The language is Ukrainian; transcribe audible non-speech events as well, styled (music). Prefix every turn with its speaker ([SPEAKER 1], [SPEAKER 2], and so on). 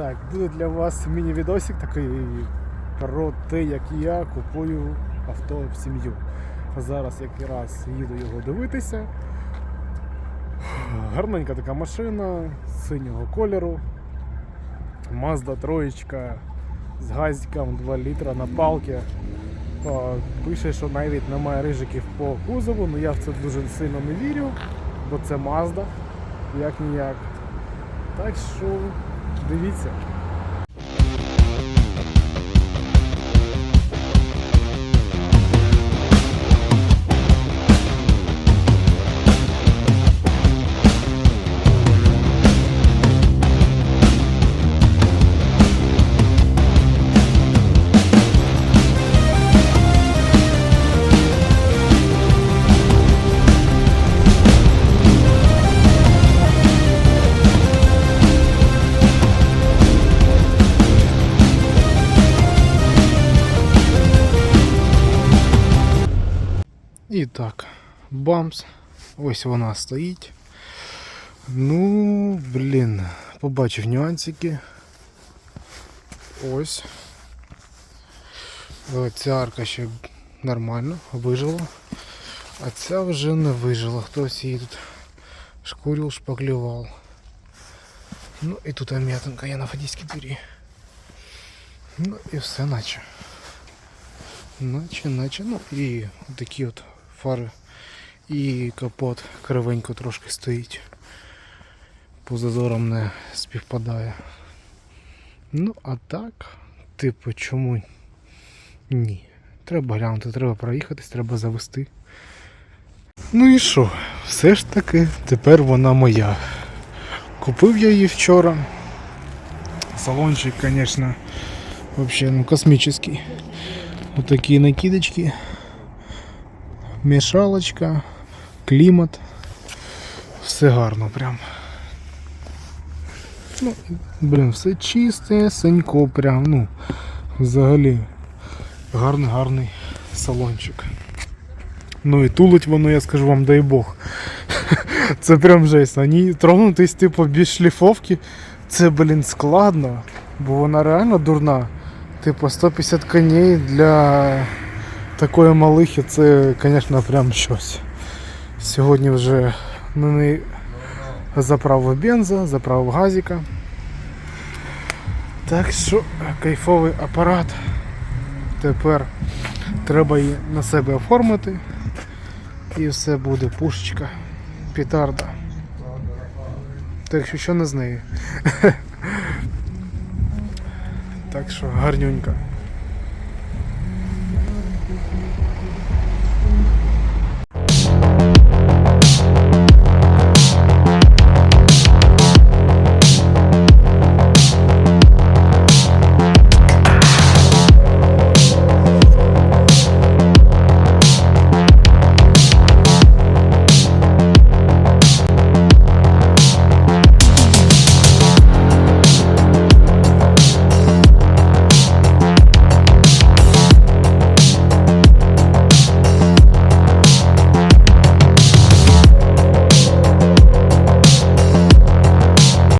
[SPEAKER 1] Так, буде для вас міні-відосик такий про те, як я купую авто в сім'ю. Зараз якраз їду його дивитися. Гарненька така машина синього кольору. Mazda троєчка з газиком 2 літра на палки. Пише, що навіть немає рижиків по кузову, але я в це дуже сильно не вірю, бо це Mazda, як ніяк. Так що дивіться. І так, бамс. Ось вона стоїть. Ну, блін, побачив нюансики. Ось. Е, Ця арка ще нормально вижила. А ця вже не вижила. Хтось її тут шкурил, шпаклював. Ну і тут м'ятинка є на фадійській двері. Ну і все наче. Наче, наче, ну і такі от фари. І капот кривенько трошки стоїть. По зазорам не співпадає. Ну, а так, типу, чому ні? Треба глянути, треба проїхатись, треба завести. Ну і що? Все ж таки, тепер вона моя. Купив я її вчора. Салончик, звісно, взагалі ну, космічний. Вот такие накидочки. Мішалочка, клімат. Все гарно прям. Ну, блін, все чисте, сенько прям, ну, взагалі гарний гарний салончик. Ну і тулить воно, я скажу вам, дай Бог. (laughs) Це прям жесть. На ній тронутись, типу, без шліфовки. Це, блін, складно, бо вона реально дурна. Типу 150 коней для такої малихи це, звісно, прям щось. Сьогодні вже неї заправив бенза, заправив газика. Так що кайфовий апарат. Тепер треба її на себе оформити. І все буде пушечка, петарда. Так що що не з нею. (laughs) Так що гарнюнька. Thank you.